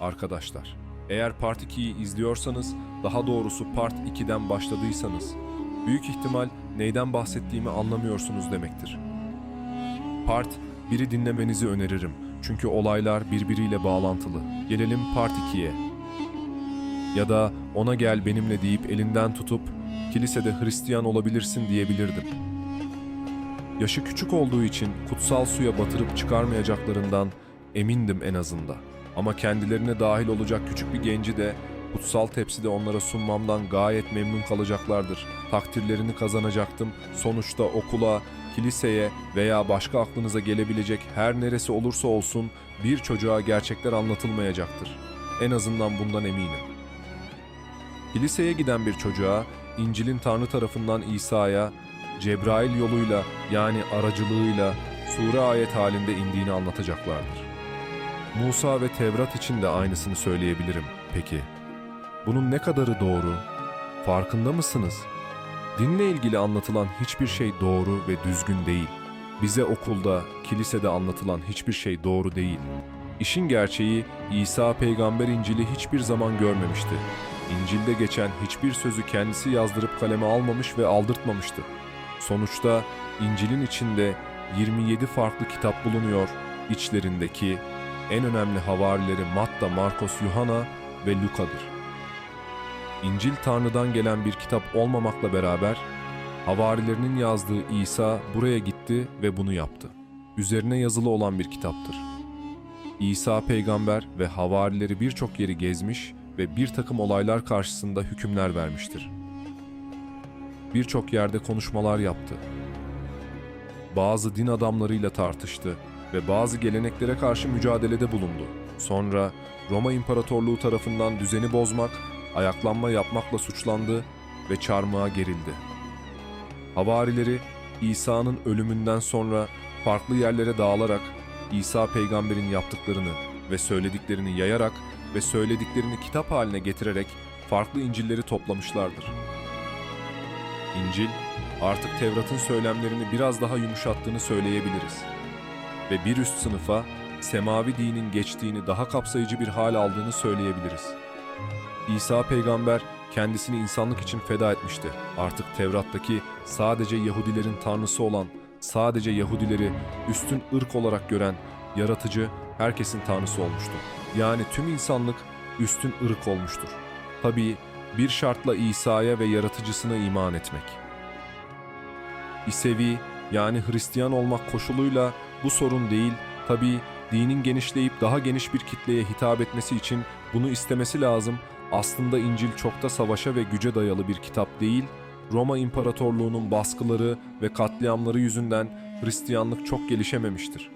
Arkadaşlar, eğer Part 2'yi izliyorsanız, daha doğrusu Part 2'den başladıysanız, büyük ihtimal neyden bahsettiğimi anlamıyorsunuz demektir. Part 1'i dinlemenizi öneririm. Çünkü olaylar birbiriyle bağlantılı. Gelelim Part 2'ye. Ya da ona gel benimle deyip elinden tutup kilisede Hristiyan olabilirsin diyebilirdim. Yaşı küçük olduğu için kutsal suya batırıp çıkarmayacaklarından emindim en azından. Ama kendilerine dahil olacak küçük bir genci de kutsal tepside onlara sunmamdan gayet memnun kalacaklardır. Takdirlerini kazanacaktım. Sonuçta okula, kiliseye veya başka aklınıza gelebilecek her neresi olursa olsun bir çocuğa gerçekler anlatılmayacaktır. En azından bundan eminim. Kiliseye giden bir çocuğa İncil'in Tanrı tarafından İsa'ya Cebrail yoluyla yani aracılığıyla sure ayet halinde indiğini anlatacaklardır. Musa ve Tevrat için de aynısını söyleyebilirim. Peki, bunun ne kadarı doğru? Farkında mısınız? Dinle ilgili anlatılan hiçbir şey doğru ve düzgün değil. Bize okulda, kilisede anlatılan hiçbir şey doğru değil. İşin gerçeği İsa peygamber İncil'i hiçbir zaman görmemişti. İncil'de geçen hiçbir sözü kendisi yazdırıp kaleme almamış ve aldırtmamıştı. Sonuçta İncil'in içinde 27 farklı kitap bulunuyor. İçlerindeki en önemli havarileri Matta, Markos, Yuhanna ve Luka'dır. İncil Tanrı'dan gelen bir kitap olmamakla beraber havarilerinin yazdığı İsa buraya gitti ve bunu yaptı. Üzerine yazılı olan bir kitaptır. İsa peygamber ve havarileri birçok yeri gezmiş ve bir takım olaylar karşısında hükümler vermiştir. Birçok yerde konuşmalar yaptı. Bazı din adamlarıyla tartıştı ve bazı geleneklere karşı mücadelede bulundu. Sonra Roma İmparatorluğu tarafından düzeni bozmak, ayaklanma yapmakla suçlandı ve çarmıha gerildi. Havarileri İsa'nın ölümünden sonra farklı yerlere dağılarak İsa peygamberin yaptıklarını ve söylediklerini yayarak ve söylediklerini kitap haline getirerek farklı İncil'leri toplamışlardır. İncil, artık Tevrat'ın söylemlerini biraz daha yumuşattığını söyleyebiliriz. Ve bir üst sınıfa semavi dinin geçtiğini daha kapsayıcı bir hal aldığını söyleyebiliriz. İsa peygamber kendisini insanlık için feda etmişti. Artık Tevrat'taki sadece Yahudilerin tanrısı olan, sadece Yahudileri üstün ırk olarak gören yaratıcı herkesin tanrısı olmuştu. Yani tüm insanlık üstün ırk olmuştur. Tabii bir şartla İsa'ya ve yaratıcısına iman etmek. İsevi yani Hristiyan olmak koşuluyla bu sorun değil, tabii dinin genişleyip daha geniş bir kitleye hitap etmesi için bunu istemesi lazım. Aslında İncil çok da savaşa ve güce dayalı bir kitap değil, Roma İmparatorluğu'nun baskıları ve katliamları yüzünden Hristiyanlık çok gelişememiştir.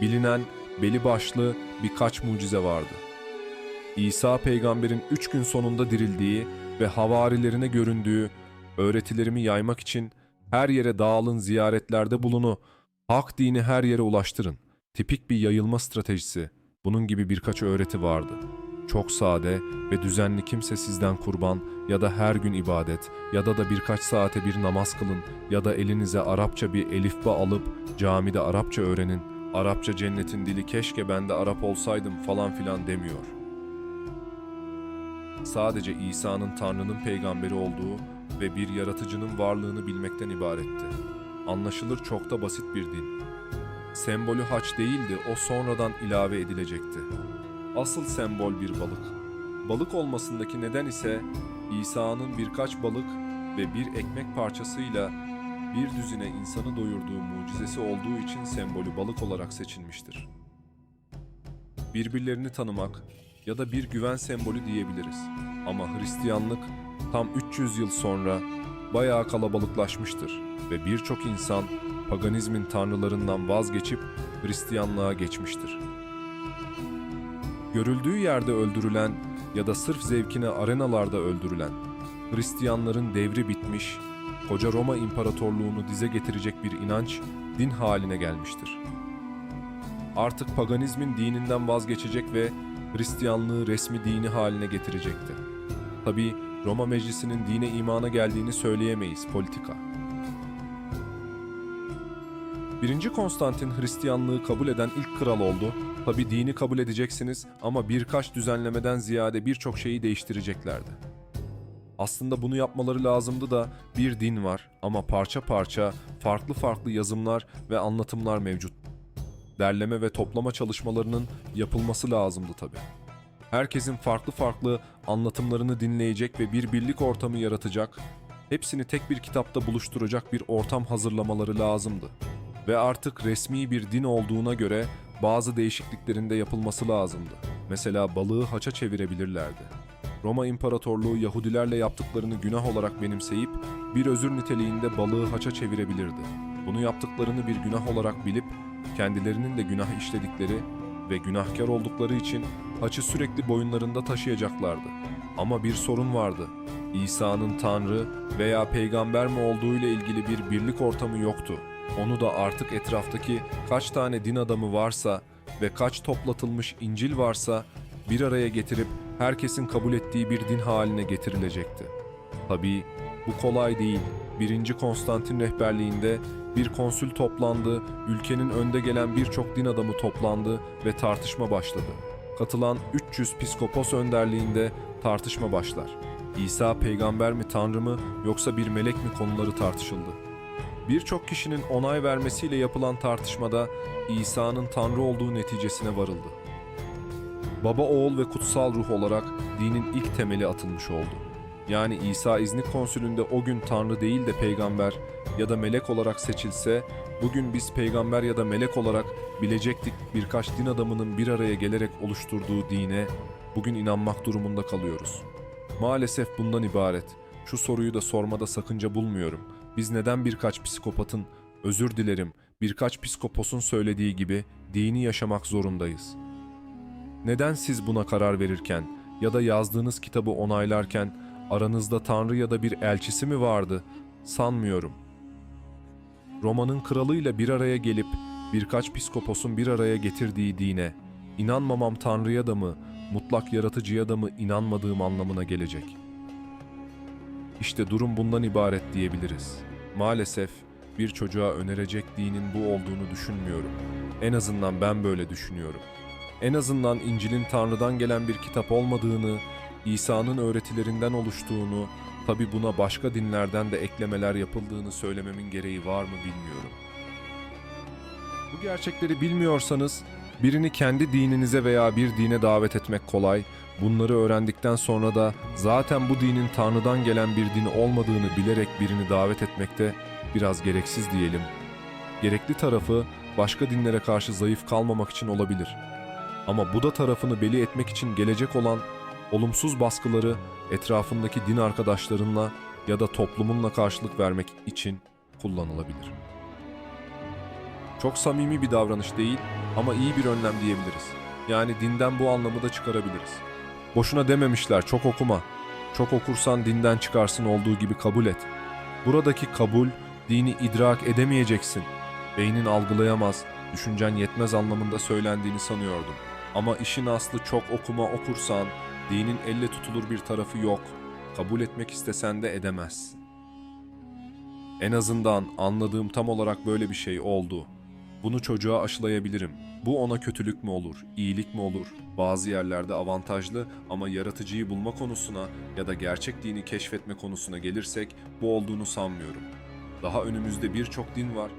Bilinen beli başlı birkaç mucize vardı. İsa peygamberin üç gün sonunda dirildiği ve havarilerine göründüğü, öğretilerimi yaymak için her yere dağılın ziyaretlerde bulunu, hak dini her yere ulaştırın. Tipik bir yayılma stratejisi. Bunun gibi birkaç öğreti vardı. Çok sade ve düzenli kimse sizden kurban ya da her gün ibadet ya da da birkaç saate bir namaz kılın ya da elinize Arapça bir elifba alıp camide Arapça öğrenin. Arapça cennetin dili keşke ben de Arap olsaydım falan filan demiyor. Sadece İsa'nın Tanrı'nın peygamberi olduğu ve bir yaratıcının varlığını bilmekten ibaretti. Anlaşılır çok da basit bir din. Sembolü haç değildi, o sonradan ilave edilecekti. Asıl sembol bir balık. Balık olmasındaki neden ise İsa'nın birkaç balık ve bir ekmek parçasıyla bir düzine insanı doyurduğu mucizesi olduğu için sembolü balık olarak seçilmiştir. Birbirlerini tanımak ya da bir güven sembolü diyebiliriz. Ama Hristiyanlık tam 300 yıl sonra bayağı kalabalıklaşmıştır ve birçok insan paganizmin tanrılarından vazgeçip Hristiyanlığa geçmiştir. Görüldüğü yerde öldürülen ya da sırf zevkine arenalarda öldürülen Hristiyanların devri bitmiş, koca Roma İmparatorluğunu dize getirecek bir inanç din haline gelmiştir. Artık paganizmin dininden vazgeçecek ve Hristiyanlığı resmi dini haline getirecekti. Tabi Roma Meclisi'nin dine imana geldiğini söyleyemeyiz politika. Birinci Konstantin Hristiyanlığı kabul eden ilk kral oldu Tabi dini kabul edeceksiniz ama birkaç düzenlemeden ziyade birçok şeyi değiştireceklerdi. Aslında bunu yapmaları lazımdı da bir din var ama parça parça farklı farklı yazımlar ve anlatımlar mevcut. Derleme ve toplama çalışmalarının yapılması lazımdı tabi. Herkesin farklı farklı anlatımlarını dinleyecek ve bir birlik ortamı yaratacak, hepsini tek bir kitapta buluşturacak bir ortam hazırlamaları lazımdı. Ve artık resmi bir din olduğuna göre bazı değişikliklerin de yapılması lazımdı. Mesela balığı haça çevirebilirlerdi. Roma İmparatorluğu Yahudilerle yaptıklarını günah olarak benimseyip bir özür niteliğinde balığı haça çevirebilirdi. Bunu yaptıklarını bir günah olarak bilip kendilerinin de günah işledikleri ve günahkar oldukları için haçı sürekli boyunlarında taşıyacaklardı. Ama bir sorun vardı. İsa'nın Tanrı veya peygamber mi olduğu ile ilgili bir birlik ortamı yoktu. Onu da artık etraftaki kaç tane din adamı varsa ve kaç toplatılmış İncil varsa bir araya getirip herkesin kabul ettiği bir din haline getirilecekti. Tabii bu kolay değil. 1. Konstantin rehberliğinde bir konsül toplandı, ülkenin önde gelen birçok din adamı toplandı ve tartışma başladı. Katılan 300 piskopos önderliğinde tartışma başlar. İsa peygamber mi tanrı mı yoksa bir melek mi konuları tartışıldı. Birçok kişinin onay vermesiyle yapılan tartışmada İsa'nın tanrı olduğu neticesine varıldı. Baba, oğul ve kutsal ruh olarak dinin ilk temeli atılmış oldu. Yani İsa İznik Konsülü'nde o gün Tanrı değil de peygamber ya da melek olarak seçilse, bugün biz peygamber ya da melek olarak bilecektik birkaç din adamının bir araya gelerek oluşturduğu dine bugün inanmak durumunda kalıyoruz. Maalesef bundan ibaret. Şu soruyu da sormada sakınca bulmuyorum. Biz neden birkaç psikopatın, özür dilerim, birkaç psikoposun söylediği gibi dini yaşamak zorundayız?'' Neden siz buna karar verirken ya da yazdığınız kitabı onaylarken aranızda Tanrı ya da bir elçisi mi vardı? Sanmıyorum. Roma'nın kralıyla bir araya gelip birkaç piskoposun bir araya getirdiği dine, inanmamam Tanrı'ya da mı, mutlak yaratıcıya da mı inanmadığım anlamına gelecek. İşte durum bundan ibaret diyebiliriz. Maalesef bir çocuğa önerecek dinin bu olduğunu düşünmüyorum. En azından ben böyle düşünüyorum en azından İncil'in Tanrı'dan gelen bir kitap olmadığını, İsa'nın öğretilerinden oluştuğunu, tabi buna başka dinlerden de eklemeler yapıldığını söylememin gereği var mı bilmiyorum. Bu gerçekleri bilmiyorsanız birini kendi dininize veya bir dine davet etmek kolay, bunları öğrendikten sonra da zaten bu dinin Tanrı'dan gelen bir din olmadığını bilerek birini davet etmekte biraz gereksiz diyelim. Gerekli tarafı başka dinlere karşı zayıf kalmamak için olabilir.'' Ama Buda tarafını beli etmek için gelecek olan olumsuz baskıları etrafındaki din arkadaşlarınla ya da toplumunla karşılık vermek için kullanılabilir. Çok samimi bir davranış değil ama iyi bir önlem diyebiliriz. Yani dinden bu anlamı da çıkarabiliriz. Boşuna dememişler çok okuma. Çok okursan dinden çıkarsın olduğu gibi kabul et. Buradaki kabul, dini idrak edemeyeceksin. Beynin algılayamaz, düşüncen yetmez anlamında söylendiğini sanıyordum. Ama işin aslı çok okuma okursan, dinin elle tutulur bir tarafı yok. Kabul etmek istesen de edemezsin. En azından anladığım tam olarak böyle bir şey oldu. Bunu çocuğa aşılayabilirim. Bu ona kötülük mü olur, iyilik mi olur? Bazı yerlerde avantajlı ama yaratıcıyı bulma konusuna ya da gerçek dini keşfetme konusuna gelirsek bu olduğunu sanmıyorum. Daha önümüzde birçok din var.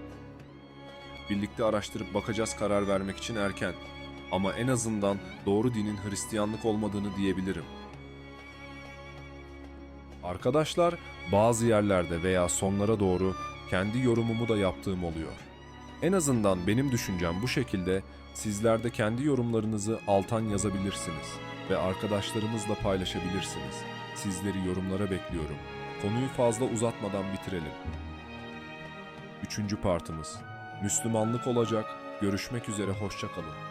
Birlikte araştırıp bakacağız karar vermek için erken. Ama en azından doğru dinin Hristiyanlık olmadığını diyebilirim. Arkadaşlar bazı yerlerde veya sonlara doğru kendi yorumumu da yaptığım oluyor. En azından benim düşüncem bu şekilde sizler de kendi yorumlarınızı altan yazabilirsiniz ve arkadaşlarımızla paylaşabilirsiniz. Sizleri yorumlara bekliyorum. Konuyu fazla uzatmadan bitirelim. Üçüncü partımız. Müslümanlık olacak. Görüşmek üzere hoşçakalın.